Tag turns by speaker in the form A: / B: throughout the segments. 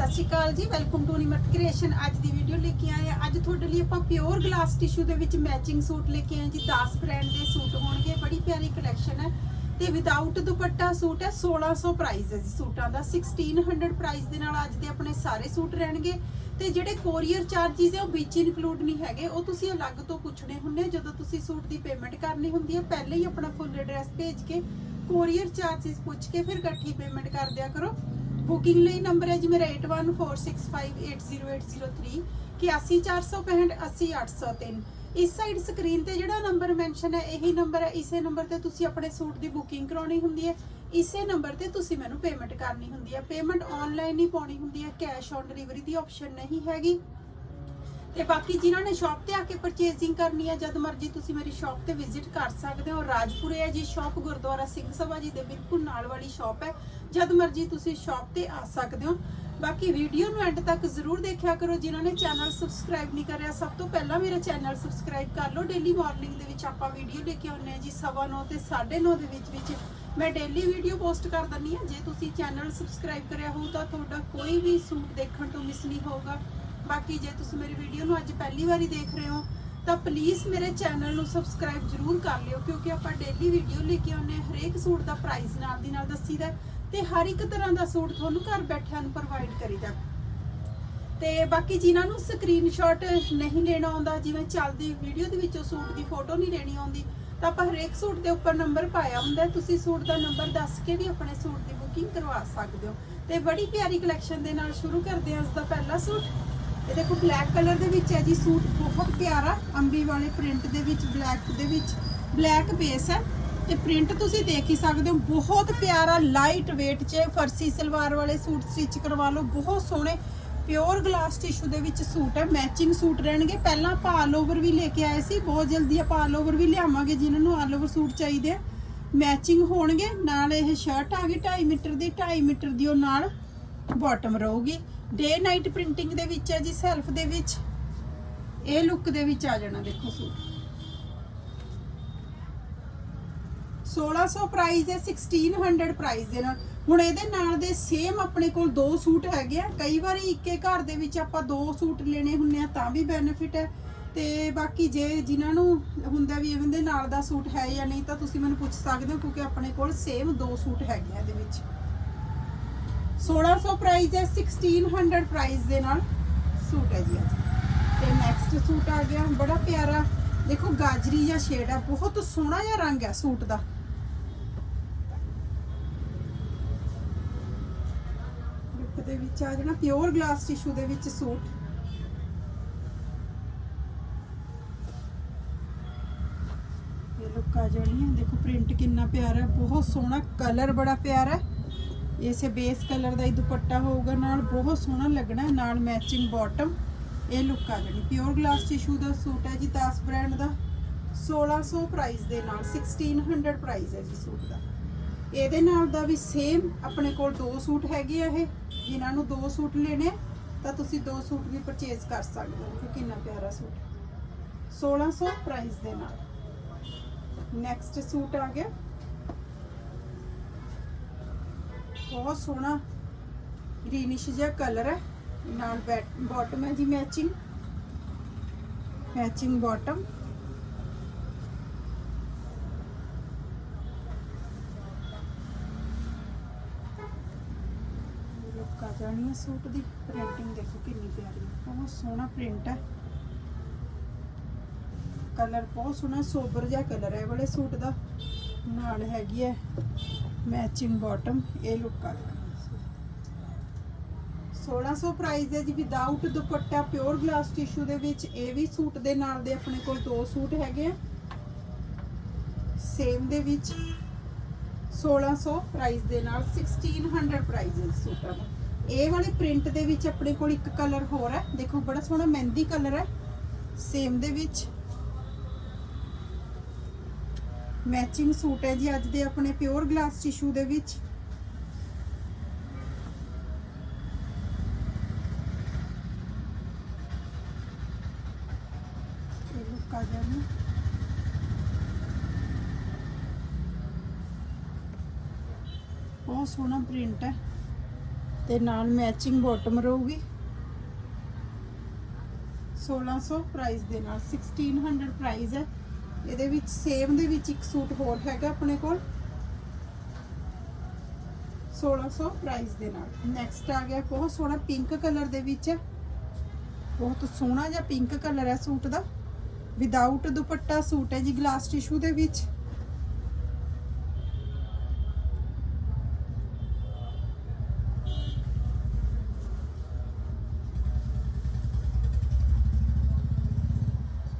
A: ਸਤਿ ਸ਼੍ਰੀ ਅਕਾਲ ਜੀ। Welcome to ਨਿਮਟ creation ਅੱਜ ਦੀ ਵੀਡੀਓ ਲੈ ਕੇ ਆਏ ਆ ਅੱਜ ਤੁਹਾਡੇ ਲਈ ਆਪਾਂ ਪਿਓਰ ਗਲਾਸ ਟਿਸ਼ੂ ਦੇ ਵਿੱਚ ਮੈਚਿੰਗ ਸੂਟ ਲੈ ਕੇ ਆਏ ਜੀ। 10 ਬ੍ਰਾਂਡ ਦੇ ਸੂਟ ਹੋਣਗੇ। ਬੜੀ ਪਿਆਰੀ ਕਲੈਕਸ਼ਨ ਹੈ। ਤੇ ਵਿਦਆਊਟ ਦੁਪੱਟਾ ਸੂਟ ਹੈ 1600 ਪ੍ਰਾਈਸ ਹੈ ਜੀ ਸੂਟਾਂ ਦਾ। 1600 ਪ੍ਰਾਈਸ ਦੇ ਨਾਲ ਅੱਜ ਦੇ ਆਪਣੇ ਸਾਰੇ ਸੂਟ ਰਹਿਣਗੇ। ਤੇ ਜਿਹੜੇ ਕੋਰੀਅਰ ਚਾਰजेस ਹੈ, ਉਹ ਵਿੱਚ ਇਨਕਲੂਡ ਨਹੀਂ ਹੈਗੇ। ਉਹ ਤੁਸੀਂ ਅਲੱਗ ਤੋਂ ਪੁੱਛਣੇ ਹੁੰਦੇ ਜਦੋਂ ਤੁਸੀਂ ਸੂਟ ਦੀ ਪੇਮੈਂਟ ਕਰਨੀ ਹੁੰਦੀ ਹੈ, ਪਹਿਲੇ ਹੀ ਆਪਣਾ ਫੁੱਲ ਐਡਰੈਸ ਭੇਜ ਕੇ ਕੋਰੀਅਰ ਚਾਰजेस ਪੁੱਛ ਕੇ ਫਿਰ ਇਕੱਠੀ ਪੇਮੈਂਟ ਕਰ ਦਿਆ ਕਰੋ। ਬੁਕਿੰਗ ਲਈ ਨੰਬਰ ਹੈ ਜੀ ਮੇਰਾ 8146580803 81465 ਇਸ ਸਾਈਡ ਸਕਰੀਨ ਤੇ ਜਿਹੜਾ ਨੰਬਰ ਮੈਂਸ਼ਨ ਹੈ, ਇਹੀ ਨੰਬਰ ਹੈ। ਇਸੇ ਨੰਬਰ ਤੇ ਤੁਸੀਂ ਆਪਣੇ ਸੂਟ ਦੀ ਬੁਕਿੰਗ ਕਰਾਉਣੀ ਹੁੰਦੀ ਹੈ। ਇਸੇ ਨੰਬਰ ਤੇ ਤੁਸੀਂ ਮੈਨੂੰ ਪੇਮੈਂਟ ਕਰਨੀ ਹੁੰਦੀ ਹੈ। ਪੇਮੈਂਟ ਆਨਲਾਈਨ ਹੀ ਪਾਉਣੀ ਹੁੰਦੀ ਹੈ। ਕੈਸ਼ ਔਨ ਡਿਲੀਵਰੀ ਦੀ ਆਪਸ਼ਨ ਨਹੀਂ ਹੈਗੀ। ਤੇ ਬਾਕੀ ਜਿਨ੍ਹਾਂ ਨੇ ਸ਼ਾਪ ਤੇ ਆ ਕੇ ਪਰਚੇਜ਼ਿੰਗ ਕਰਨੀ ਹੈ, ਜਦ ਮਰਜ਼ੀ ਤੁਸੀਂ ਮੇਰੀ ਸ਼ਾਪ ਤੇ ਵਿਜ਼ਿਟ ਕਰ ਸਕਦੇ ਹੋ। ਰਾਜਪੁਰੇ ਹੈ ਜੀ ਸ਼ਾਪ ਗੁਰਦੁਆਰਾ ਸਿੰਘ ਸਭਾ ਜੀ ਦੇ ਬਿਲਕੁਲ ਨਾਲ ਵਾਲੀ ਸ਼ਾਪ ਹੈ। ਜਦ ਮਰਜ਼ੀ ਤੁਸੀਂ ਸ਼ਾਪ ਤੇ ਆ ਸਕਦੇ ਹੋ। ਬਾਕੀ ਵੀਡੀਓ ਨੂੰ ਐਂਡ ਤੱਕ ਜ਼ਰੂਰ ਦੇਖਿਆ ਕਰੋ, ਜਿਨ੍ਹਾਂ ਨੇ ਚੈਨਲ ਸਬਸਕ੍ਰਾਈਬ ਨਹੀਂ ਕਰਿਆ। ਸਭ ਤੋਂ ਪਹਿਲਾਂ ਮੇਰਾ ਚੈਨਲ ਸਬਸਕ੍ਰਾਈਬ ਕਰ ਲਓ। ਡੇਲੀ ਮਾਰਨਿੰਗ ਦੇ ਵਿੱਚ ਆਪਾਂ ਵੀਡੀਓ ਲੈ ਕੇ ਆਉਂਦੇ ਹਾਂ ਜੀ 9:30 ਤੇ 9:30 ਦੇ ਵਿੱਚ ਵਿੱਚ ਮੈਂ ਡੇਲੀ ਵੀਡੀਓ ਪੋਸਟ ਕਰ ਦਿੰਦੀ ਹਾਂ। ਜੇ ਤੁਸੀਂ ਚੈਨਲ ਸਬਸਕ੍ਰਾਈਬ ਕਰਿਆ ਹੋਊ, ਤਾਂ ਤੁਹਾਡਾ ਕੋਈ ਵੀ ਸੂਟ ਦੇਖਣ ਤੋਂ ਮਿਸ ਨਹੀਂ ਹੋਊਗਾ। ਬਾਕੀ ਜੇ ਤੁਸੀਂ ਮੇਰੀ ਵੀਡੀਓ ਨੂੰ ਅੱਜ ਪਹਿਲੀ ਵਾਰੀ ਦੇਖ ਰਹੇ ਹੋ, ਤਾਂ ਪਲੀਜ਼ ਮੇਰੇ ਚੈਨਲ ਨੂੰ ਸਬਸਕ੍ਰਾਈਬ ਜ਼ਰੂਰ ਕਰ ਲਿਓ, ਕਿਉਂਕਿ ਆਪਾਂ ਡੇਲੀ ਵੀਡੀਓ ਲੈ ਕੇ ਆਉਂਦੇ ਹਾਂ। ਹਰੇਕ ਸੂਟ ਦਾ ਪ੍ਰਾਈਸ ਨਾਲ ਦੀ ਨਾਲ ਦੱਸੀਦਾ ਤੇ ਹਰ ਇੱਕ ਤਰ੍ਹਾਂ ਦਾ ਸੂਟ ਤੁਹਾਨੂੰ ਘਰ ਬੈਠਿਆਂ ਨੂੰ ਪ੍ਰੋਵਾਈਡ ਕਰੀਦਾ। ਤੇ ਬਾਕੀ ਜਿਨ੍ਹਾਂ ਨੂੰ ਸਕਰੀਨਸ਼ਾਟ ਨਹੀਂ ਲੈਣਾ ਆਉਂਦਾ, ਜਿਵੇਂ ਚੱਲਦੀ ਵੀਡੀਓ ਦੇ ਵਿੱਚੋਂ ਸੂਟ ਦੀ ਫੋਟੋ ਨਹੀਂ ਲੈਣੀ ਆਉਂਦੀ, ਤਾਂ ਆਪਾਂ ਹਰੇਕ ਸੂਟ ਦੇ ਉੱਪਰ ਨੰਬਰ ਪਾਇਆ ਹੁੰਦਾ ਤੁਸੀਂ ਸੂਟ ਦਾ ਨੰਬਰ ਦੱਸ ਕੇ ਵੀ ਆਪਣੇ ਸੂਟ ਦੀ ਬੁਕਿੰਗ ਕਰਵਾ ਸਕਦੇ ਹੋ। ਤੇ ਬੜੀ ਪਿਆਰੀ ਕਲੈਕਸ਼ਨ ਦੇ ਨਾਲ ਸ਼ੁਰੂ ਕਰਦੇ ਹਾਂ ਅੱਜ ਦਾ ਪਹਿਲਾ ਸੂਟ। ਇਹ ਦੇਖੋ ਬਲੈਕ ਕਲਰ ਦੇ ਵਿੱਚ ਹੈ ਜੀ ਸੂਟ, ਬਹੁਤ ਪਿਆਰਾ। ਅੰਬੀ ਵਾਲੇ ਪ੍ਰਿੰਟ ਦੇ ਵਿੱਚ ਬਲੈਕ ਦੇ ਵਿੱਚ ਬਲੈਕ ਬੇਸ ਹੈ। ਤੇ ਪ੍ਰਿੰਟ ਤੁਸੀਂ ਦੇਖ ਹੀ ਸਕਦੇ ਹੋ, ਬਹੁਤ ਪਿਆਰਾ ਲਾਈਟ weight 'ਚ ਫਰਸੀ ਸਲਵਾਰ ਵਾਲੇ ਸੂਟ ਸਟਿਚ ਕਰਵਾ ਲਓ, ਬਹੁਤ ਸੋਹਣੇ ਪਿਓਰ ਗਲਾਸ ਟਿਸ਼ੂ ਦੇ ਵਿੱਚ ਸੂਟ ਹੈ ਮੈਚਿੰਗ ਸੂਟ ਰਹਿਣਗੇ। ਪਹਿਲਾਂ ਆਪਾਂ ਆਲ ਓਵਰ ਵੀ ਲੈ ਕੇ ਆਏ ਸੀ, ਬਹੁਤ ਜਲਦੀ ਆਪਾਂ ਆਲ ਓਵਰ ਵੀ ਲਿਆਵਾਂਗੇ, ਜਿਨ੍ਹਾਂ ਨੂੰ ਆਲ ਓਵਰ ਸੂਟ ਚਾਹੀਦੇ ਆ। ਮੈਚਿੰਗ ਹੋਣਗੇ, ਨਾਲ ਇਹ ਸ਼ਰਟ ਆ ਗਈ 2.5 ਮੀਟਰ ਦੀ 2.5 ਮੀਟਰ ਦੀ ਉਹ ਨਾਲ ਬਾਟਮ ਰਹੂਗੀ। ਡੇ ਨਾਈਟ ਪ੍ਰਿੰਟਿੰਗ ਦੇ ਵਿੱਚ ਹੈ ਜੀ ਸੈਲਫ ਦੇ ਵਿੱਚ। ਇਹ ਲੁੱਕ ਦੇ ਵਿੱਚ ਆ ਜਾਣਾ, ਦੇਖੋ ਸੂਟ। 1600 ਪ੍ਰਾਈਸ ਹੈ 1600 ਪ੍ਰਾਈਸ ਦੇ ਨਾਲ। ਹੁਣ ਇਹਦੇ ਨਾਲ ਦੇ ਸੇਮ ਆਪਣੇ ਕੋਲ ਦੋ ਸੂਟ ਹੈਗੇ ਆ। ਕਈ ਵਾਰੀ ਇੱਕੇ ਘਰ ਦੇ ਵਿੱਚ ਆਪਾਂ ਦੋ ਸੂਟ ਲੈਣੇ ਹੁੰਨੇ ਆ, ਤਾਂ ਵੀ ਬੈਨੀਫਿਟ ਹੈ। ਤੇ ਬਾਕੀ ਜੇ ਜਿਨ੍ਹਾਂ ਨੂੰ ਹੁੰਦਾ ਵੀ ਇਹਨਾਂ ਦੇ ਨਾਲ ਦਾ ਸੂਟ ਹੈ ਜਾਂ ਨਹੀਂ, ਤਾਂ ਤੁਸੀਂ ਮੈਨੂੰ ਪੁੱਛ ਸਕਦੇ ਹੋ, ਕਿਉਂਕਿ ਆਪਣੇ ਕੋਲ ਸੇਮ ਦੋ ਸੂਟ ਹੈਗੇ ਆ ਇਹਦੇ ਵਿੱਚ। 1600 ਪ੍ਰਾਈਸ ਹੈ 1600 ਪ੍ਰਾਈਸ ਦੇ ਨਾਲ ਸੂਟ ਹੈ ਜੀ ਅੱਜ ਤੇ ਨੈਕਸਟ ਸੂਟ ਆ ਗਿਆ, ਬੜਾ ਪਿਆਰਾ। ਦੇਖੋ, ਗਾਜਰੀ ਜਾਂ ਸ਼ੇਡ ਹੈ ਬਹੁਤ ਸੋਹਣਾ ਜਿਹਾ ਰੰਗ ਹੈ ਸੂਟ ਦਾ ਲੁੱਕ ਦੇ ਵਿੱਚ ਆ ਜਾਣਾ ਪਿਓਰ ਗਲਾਸ ਟਿਸ਼ੂ ਦੇ ਵਿੱਚ ਸੂਟ। ਇਹ ਲੁੱਕ ਆ ਜਾਣੀ ਹੈ। ਦੇਖੋ ਪ੍ਰਿੰਟ ਕਿੰਨਾ ਪਿਆਰਾ ਬਹੁਤ ਸੋਹਣਾ ਕਲਰ ਬੜਾ ਪਿਆਰਾ ਹੈ। ਇਸੇ ਬੇਸ ਕਲਰ ਦਾ ਹੀ ਦੁਪੱਟਾ ਹੋਊਗਾ, ਨਾਲ ਬਹੁਤ ਸੋਹਣਾ ਲੱਗਣਾ ਨਾਲ ਮੈਚਿੰਗ ਬਾਟਮ ਇਹ ਲੁੱਕ ਆ ਜਾਣੀ ਪਿਓਰ ਗਲਾਸ ਟਿਸ਼ੂ ਦਾ ਸੂਟ ਹੈ ਜੀ 10 ਬ੍ਰਾਂਡ ਦਾ। 1600 ਪ੍ਰਾਈਸ ਦੇ ਨਾਲ 1600 ਪ੍ਰਾਈਸ ਹੈ ਜੀ ਸੂਟ ਦਾ। ਇਹਦੇ ਨਾਲ ਦਾ ਵੀ ਸੇਮ ਆਪਣੇ ਕੋਲ ਦੋ ਸੂਟ ਹੈਗੇ ਆ ਇਹ, ਜਿਨ੍ਹਾਂ ਨੂੰ ਦੋ ਸੂਟ ਲੈਣੇ ਤਾਂ ਤੁਸੀਂ ਦੋ ਸੂਟ ਵੀ ਪਰਚੇਜ਼ ਕਰ ਸਕਦੇ ਹੋ ਦੇਖੋ ਕਿੰਨਾ ਪਿਆਰਾ ਸੂਟ। 1600 ਪ੍ਰਾਈਸ ਦੇ ਨਾਲ। ਨੈਕਸਟ ਸੂਟ ਆ ਗਿਆ। ਬਹੁਤ ਸੋਹਣਾ ਗ੍ਰੀਨਿਸ਼ ਜਿਹਾ ਕਲਰ ਹੈ ਨਾਲ ਬਾਟਮ ਹੈ ਜੀ ਮੈਚਿੰਗ ਮੈਚਿੰਗ ਬਾਟਮ ਲੁੱਕ ਜਾਣੀ ਹੈ ਸੂਟ ਦੀ ਪ੍ਰਿੰਟਿੰਗ ਦੇਖੋ ਕਿੰਨੀ ਪਿਆਰੀ ਹੈ ਬਹੁਤ ਸੋਹਣਾ ਪ੍ਰਿੰਟ ਹੈ ਕਲਰ ਬਹੁਤ ਸੋਹਣਾ ਸੋਬਰ ਜਿਹਾ ਕਲਰ ਹੈ ਵਾਲੇ ਸੂਟ ਦਾ। ਨਾਲ ਹੈਗੀ ਹੈ ਮੈਚਿੰਗ ਬਾਟਮ ਇਹ ਲੁੱਕ ਆ ਜਾਣੀ ਹੈ 1600 ਪ੍ਰਾਈਸ ਹੈ ਜੀ without dupatta pure glass tissue ਦੇ ਵਿੱਚ ਇਹ ਵੀ ਸੂਟ ਦੇ ਨਾਲ ਦੇ ਆਪਣੇ ਕੋਲ ਦੋ ਸੂਟ ਹੈਗੇ ਆ। ਸੇਮ ਦੇ ਵਿੱਚ 1600 ਪ੍ਰਾਈਸ ਦੇ ਨਾਲ 1600 ਪ੍ਰਾਈਸ ਹੈ ਸੂਟਾਂ ਦਾ। ਇਹ ਵਾਲੇ ਪ੍ਰਿੰਟ ਦੇ ਵਿੱਚ ਆਪਣੇ ਕੋਲ ਇੱਕ ਕਲਰ ਹੋਰ ਹੈ। ਦੇਖੋ, ਬੜਾ ਸੋਹਣਾ ਮਹਿੰਦੀ ਕਲਰ ਹੈ। ਸੇਮ ਦੇ ਵਿੱਚ। ਮੈਚਿੰਗ ਸੂਟ ਹੈ ਜੀ ਅੱਜ ਦੇ ਆਪਣੇ ਪਿਓਰ ਗਲਾਸ ਟਿਸ਼ੂ ਦੇ ਵਿੱਚ। ਇਹ ਲੁੱਕ ਆ ਬਹੁਤ ਸੋਹਣਾ ਪ੍ਰਿੰਟ ਹੈ। ਤੇ ਨਾਲ ਮੈਚਿੰਗ ਬਾਟਮ ਰਹੂਗੀ। 1600 ਪ੍ਰਾਈਸ ਦੇ ਨਾਲ 1600 ਪ੍ਰਾਈਸ ਹੈ। ਇਹਦੇ ਵਿੱਚ ਸੇਮ ਦੇ ਵਿੱਚ ਇੱਕ ਸੂਟ ਹੋਰ ਹੈਗਾ ਆਪਣੇ ਕੋਲ। 1600 ਪ੍ਰਾਈਸ ਦੇ ਨਾਲ। ਨੈਕਸਟ ਆ ਗਿਆ, ਬਹੁਤ ਸੋਹਣਾ ਪਿੰਕ ਕਲਰ ਦੇ ਵਿੱਚ। ਬਹੁਤ ਸੋਹਣਾ ਜਿਹਾ ਪਿੰਕ ਕਲਰ ਹੈ ਸੂਟ ਦਾ। ਵਿਦਆਊਟ ਦੁਪੱਟਾ ਸੂਟ ਹੈ ਜੀ ਗਲਾਸ ਟਿਸ਼ੂ ਦੇ ਵਿੱਚ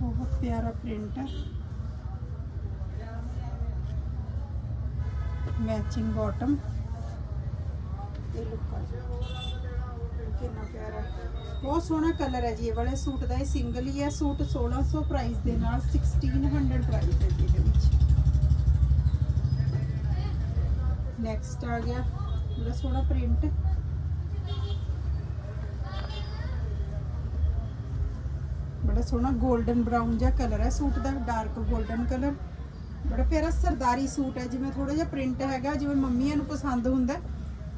A: ਬਹੁਤ ਪਿਆਰਾ ਪ੍ਰਿੰਟ ਹੈ। ਮੈਚਿੰਗ ਬਾਟਮ ਇਹ ਲੁੱਕ ਆ ਕਿੰਨਾ ਪਿਆਰਾ ਬਹੁਤ ਸੋਹਣਾ ਕਲਰ ਹੈ ਜੀ ਇਹ ਵਾਲੇ। ਸੂਟ ਦਾ ਇਹ ਸਿੰਗਲ ਹੀ ਹੈ। ਸੂਟ 1600 ਪ੍ਰਾਈਸ ਦੇ ਨਾਲ 1600 ਪ੍ਰਾਈਸ ਹੈ ਜੀ ਇਹਦੇ ਵਿੱਚ। ਨੈਕਸਟ ਆ ਗਿਆ। ਬੜਾ ਸੋਹਣਾ ਪ੍ਰਿੰਟ ਬੜਾ ਸੋਹਣਾ 골ਡਨ ਬਰਾਊਨ ਜਿਹਾ ਕਲਰ ਹੈ। ਸੂਟ ਦਾ ਡਾਰਕ 골ਡਨ ਕਲਰ ਬੜਾ ਪਿਆਰਾ ਸਰਦਾਰੀ ਸੂਟ ਹੈ। ਜਿਵੇਂ ਥੋੜਾ ਜਿਹਾ ਪ੍ਰਿੰਟ ਹੈਗਾ, ਜਿਵੇਂ ਮੰਮੀਆਂ ਨੂੰ ਪਸੰਦ ਹੁੰਦਾ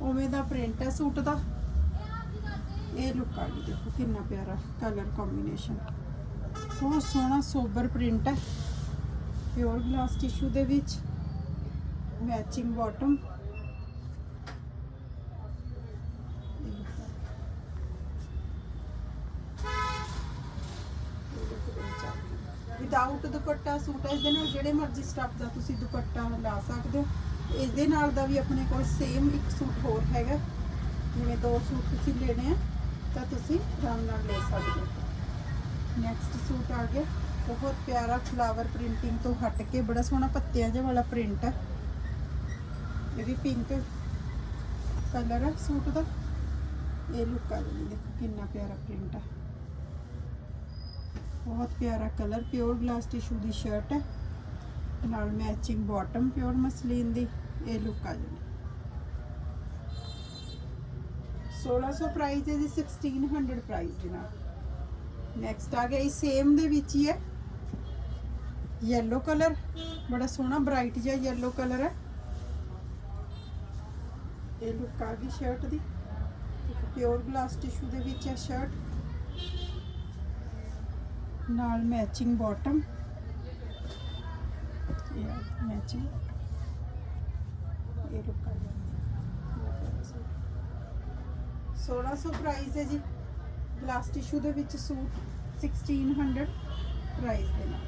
A: ਉਵੇਂ ਦਾ ਪ੍ਰਿੰਟ ਹੈ ਸੂਟ ਦਾ। ਇਹ ਲੁੱਕ ਆ ਗਈ, ਦੇਖੋ ਕਿੰਨਾ ਪਿਆਰਾ ਕਲਰ ਕੰਬੀਨੇਸ਼ਨ ਬਹੁਤ ਸੋਹਣਾ ਸੋਬਰ ਪ੍ਰਿੰਟ ਹੈ। ਪਿਓਰ ਗਲਾਸ ਟਿਸ਼ੂ ਦੇ ਵਿੱਚ। Matching bottom without dupatta suit ਹੈ ਇਸ ਦੇ ਨਾਲ ਜਿਹੜੇ ਮਰਜ਼ੀ ਸਟੱਫ ਦਾ ਤੁਸੀਂ ਦੁਪੱਟਾ ਲਾ ਸਕਦੇ ਹੋ। ਇਸ ਦੇ ਨਾਲ ਦਾ ਵੀ ਆਪਣੇ ਕੋਲ ਸੇਮ ਇੱਕ ਸੂਟ ਹੋਰ ਹੈਗਾ। ਜਿਵੇਂ ਦੋ ਸੂਟ ਤੁਸੀਂ ਲੈਣੇ ਆ, ਤਾਂ ਤੁਸੀਂ ਆਰਾਮ ਨਾਲ ਲੈ ਸਕਦੇ ਹੋ। ਨੈਕਸਟ ਸੂਟ ਆ ਗਿਆ। ਬਹੁਤ ਪਿਆਰਾ ਫਲਾਵਰ ਪ੍ਰਿੰਟਿੰਗ ਤੋਂ ਹਟ ਕੇ, ਬੜਾ ਸੋਹਣਾ ਪੱਤਿਆਂ ਜਿਹਾ ਵਾਲਾ ਪ੍ਰਿੰਟ ਹੈ ਇਹ ਵੀ ਪਿੰਕ ਕਲਰ ਹੈ ਸੂਟ ਦਾ। ਇਹ ਲੁੱਕ ਆ ਜੀ, ਦੇਖੋ ਕਿੰਨਾ ਪਿਆਰਾ ਪ੍ਰਿੰਟ ਹੈ ਬਹੁਤ ਪਿਆਰਾ ਕਲਰ ਪਿਓਰ ਗਲਾਸ ਟਿਸ਼ੂ ਦੀ ਸ਼ਰਟ ਹੈ। ਨਾਲ ਮੈਚਿੰਗ ਬਾਟਮ ਪਿਓਰ ਮਸਲੀਨ ਦੀ, ਇਹ ਲੁੱਕ ਆ ਜਾਣੀ। 1600 ਪ੍ਰਾਈਸ ਹੈ ਜੀ 1600 ਪ੍ਰਾਈਸ ਦੇ ਨਾਲ। ਨੈਕਸਟ ਆ ਗਿਆ, ਇਹ ਸੇਮ ਦੇ ਵਿੱਚ ਹੀ ਹੈ। ਯੈਲੋ ਕਲਰ ਬੜਾ ਸੋਹਣਾ ਬ੍ਰਾਈਟ ਜਿਹਾ ਯੈਲੋ ਕਲਰ ਹੈ। ਇਹ ਲੁੱਕ ਆ ਗਈ ਸ਼ਰਟ ਦੀ। ਪਿਓਰ ਗਲਾਸ ਟਿਸ਼ੂ ਦੇ ਵਿੱਚ ਹੈ ਸ਼ਰਟ ਨਾਲ ਮੈਚਿੰਗ ਬਾਟਮ ਇਹ ਮੈਚਿੰਗ ਇਹ ਲੁੱਕ ਆ 1600 ਪ੍ਰਾਈਸ ਹੈ ਜੀ। ਗਲਾਸ ਟਿਸ਼ੂ ਦੇ ਵਿੱਚ ਸੂਟ 1600 ਪ੍ਰਾਈਸ ਦੇ ਨਾਲ।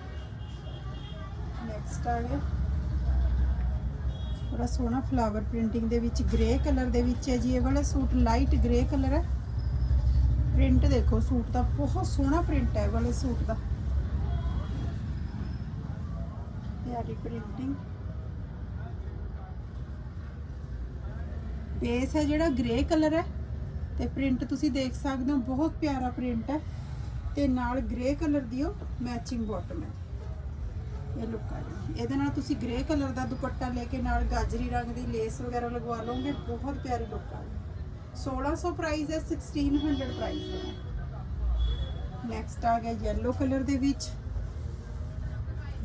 A: ਨੈਕਸਟ ਆ ਗਿਆ। ਬੜਾ ਸੋਹਣਾ ਫਲਾਵਰ ਪ੍ਰਿੰਟਿੰਗ ਦੇ ਵਿੱਚ ਗ੍ਰੇ ਕਲਰ ਦੇ ਵਿੱਚ ਹੈ ਜੀ। ਇਹ ਵਾਲਾ ਸੂਟ ਲਾਈਟ ਗ੍ਰੇ ਕਲਰ ਹੈ। ਪ੍ਰਿੰਟ ਦੇਖੋ, ਸੂਟ ਦਾ ਬਹੁਤ ਸੋਹਣਾ ਪ੍ਰਿੰਟ ਹੈ ਇਹ ਵਾਲੇ ਸੂਟ ਦਾ। ਪਿਆਰੀ ਪ੍ਰਿੰਟਿੰਗ ਬੇਸ ਹੈ ਜਿਹੜਾ ਗ੍ਰੇ ਕਲਰ ਹੈ, ਤੇ ਪ੍ਰਿੰਟ ਤੁਸੀਂ ਦੇਖ ਸਕਦੇ ਹੋ, ਬਹੁਤ ਪਿਆਰਾ ਪ੍ਰਿੰਟ ਹੈ। ਤੇ ਨਾਲ ਗ੍ਰੇ ਕਲਰ ਦੀ ਉਹ ਮੈਚਿੰਗ ਬਾਟਮ ਹੈ। ਇਹ ਲੁੱਕ ਆ ਜੀ ਇਹਦੇ ਨਾਲ ਤੁਸੀਂ ਗ੍ਰੇ ਕਲਰ ਦਾ ਦੁਪੱਟਾ ਲੈ ਕੇ ਨਾਲ ਗਾਜਰੀ ਰੰਗ ਦੀ ਲੇਸ ਵਗੈਰਾ ਲਗਵਾ ਲਓਗੇ, ਬਹੁਤ ਪਿਆਰੀ ਲੁੱਕ ਆ 1600 ਪ੍ਰਾਈਸ ਹੈ 1600 ਪ੍ਰਾਈਸ ਹੈ। ਨੈਕਸਟ ਆ ਗਿਆ yellow ਕਲਰ ਦੇ ਵਿੱਚ।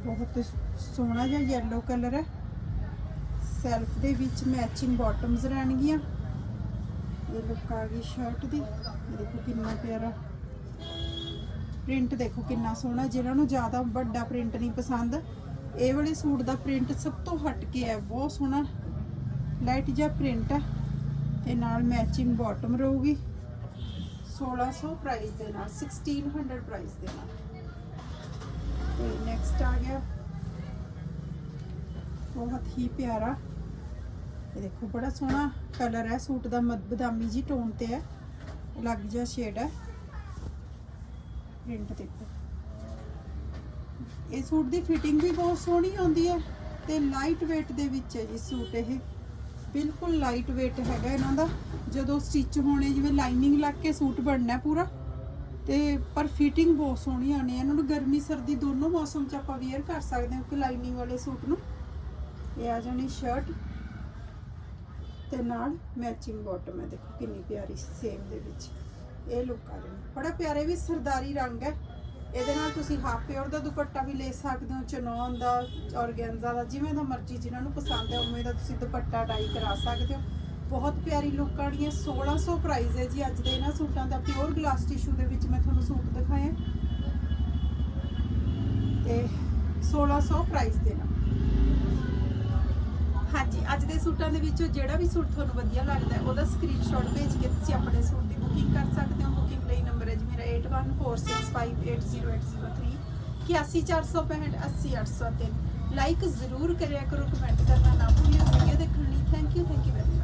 A: ਬਹੁਤ ਸੋਹਣਾ ਜਿਹਾ yellow ਕਲਰ ਹੈ। ਸੈਲਫ ਦੇ ਵਿੱਚ ਮੈਚਿੰਗ ਬਾਟਮਸ ਰਹਿਣਗੀਆਂ। ਇਹ ਲੁੱਕ ਆ ਗਈ ਸ਼ਰਟ ਦੀ। ਇਹ ਦੇਖੋ ਕਿੰਨਾ ਪਿਆਰਾ। ਪ੍ਰਿੰਟ ਦੇਖੋ ਕਿੰਨਾ ਸੋਹਣਾ। ਜਿਹਨਾਂ ਨੂੰ ਜ਼ਿਆਦਾ ਵੱਡਾ ਪ੍ਰਿੰਟ ਨਹੀਂ ਪਸੰਦ, ਇਹ ਵਾਲੇ ਸੂਟ ਦਾ ਪ੍ਰਿੰਟ ਸਭ ਤੋਂ ਹਟ ਕੇ ਹੈ। ਬਹੁਤ ਸੋਹਣਾ ਲਾਈਟ ਜਿਹਾ ਪ੍ਰਿੰਟ ਹੈ। ਤੇ ਨਾਲ ਮੈਚਿੰਗ ਬਾਟਮ ਰਹੂਗੀ। 1600 ਪ੍ਰਾਈਸ ਦੇ ਨਾਲ 1600 ਪ੍ਰਾਈਸ ਦੇ ਨਾਲ। ਤੇ ਨੈਕਸਟ ਆ ਗਿਆ। ਬਹੁਤ ਹੀ ਪਿਆਰਾ। ਇਹ ਦੇਖੋ, ਬੜਾ ਸੋਹਣਾ ਕਲਰ ਹੈ। ਸੂਟ ਦਾ ਮਦ, ਬਦਾਮੀ ਜੀ ਟੋਨ ਤੇ ਹੈ। ਅਲੱਗ ਜਿਹਾ ਸ਼ੇਡ ਹੈ। ਪ੍ਰਿੰਟ ਦੇਖੋ। ਇਹ ਸੂਟ ਦੀ ਫਿਟਿੰਗ ਵੀ ਬਹੁਤ ਸੋਹਣੀ ਆਉਂਦੀ ਹੈ ਤੇ ਲਾਈਟ weight ਦੇ ਵਿੱਚ ਹੈ ਜੀ ਸੂਟ ਇਹ। ਬਿਲਕੁਲ ਲਾਈਟ weight ਹੈਗਾ ਇਹਨਾਂ ਦਾ। ਜਦੋਂ ਸਟਿਚ ਹੋਣੇ, ਜਿਵੇਂ ਲਾਈਨਿੰਗ ਲੱਗ ਕੇ ਸੂਟ ਬਣਨਾ ਪੂਰਾ, ਤੇ ਪਰ ਫਿਟਿੰਗ ਬਹੁਤ ਸੋਹਣੀ ਆਣੀ ਹੈ। ਇਹਨਾਂ ਨੂੰ ਗਰਮੀ, ਸਰਦੀ ਦੋਨੋਂ ਮੌਸਮ 'ਚ ਆਪਾਂ ਵੇਅਰ ਕਰ ਸਕਦੇ ਹਾਂ ਕਿ ਲਾਈਨਿੰਗ ਵਾਲੇ ਸੂਟ ਨੂੰ। ਇਹ ਆ ਜਾਣੀ ਸ਼ਰਟ ਤੇ ਨਾਲ ਮੈਚਿੰਗ ਬਾਟਮ ਹੈ। ਦੇਖੋ ਕਿੰਨੀ ਪਿਆਰੀ ਸੇਮ ਦੇ ਵਿੱਚ। ਇਹ ਲੁੱਕ ਆ ਰਹੀ ਬੜਾ ਪਿਆਰੇ ਵੀ ਸਰਦਾਰੀ ਰੰਗ ਹੈ। ਇਹਦੇ ਨਾਲ ਤੁਸੀਂ ਹਾਫ ਪਿਓਰ ਦਾ ਦੁਪੱਟਾ ਵੀ ਲੈ ਸਕਦੇ ਹੋ, ਚਨੌਨ ਦਾ, ਔਰਗੈਂਜ਼ਾ ਦਾ, ਜਿਵੇਂ ਦਾ ਮਰਜ਼ੀ ਜਿਨ੍ਹਾਂ ਨੂੰ ਪਸੰਦ ਹੈ, ਉਵੇਂ ਦਾ ਤੁਸੀਂ ਦੁਪੱਟਾ ਡਾਈ ਕਰਾ ਸਕਦੇ ਹੋ। ਬਹੁਤ ਪਿਆਰੀ ਲੁੱਕ ਵਾਲੀਆਂ 1600 ਪ੍ਰਾਈਸ ਹੈ ਜੀ ਅੱਜ ਦੇ ਇਹਨਾਂ ਸੂਟਾਂ ਦਾ ਪਿਓਰ ਗਲਾਸ ਟਿਸ਼ੂ ਦੇ ਵਿੱਚ ਮੈਂ ਤੁਹਾਨੂੰ ਸੂਟ ਦਿਖਾਇਆ ਤੇ 1600 ਪ੍ਰਾਈਸ ਦੇ ਨਾਲ। ਹਾਂਜੀ, ਅੱਜ ਦੇ ਸੂਟਾਂ ਦੇ ਵਿੱਚੋਂ ਜਿਹੜਾ ਵੀ ਸੂਟ ਤੁਹਾਨੂੰ ਵਧੀਆ ਲੱਗਦਾ ਹੈ, ਉਹਦਾ ਸਕਰੀਨਸ਼ਾਟ ਭੇਜ ਕੇ ਤੁਸੀਂ ਆਪਣੇ ਸੂਟ ਦੀ ਬੁਕਿੰਗ ਕਰ ਸਕਦੇ ਹੋ ਬੁਕਿੰਗ ਲਈ ਨੰਬਰ 8146580803 81465 80803 ਲਾਈਕ ਜ਼ਰੂਰ ਕਰਿਆ ਕਰੋ ਕਮੈਂਟ ਕਰਨਾ ਨਾ ਭੁੱਲਿਓ ਵੀਡੀਓ ਦੇਖਣ ਲਈ thank you thank you very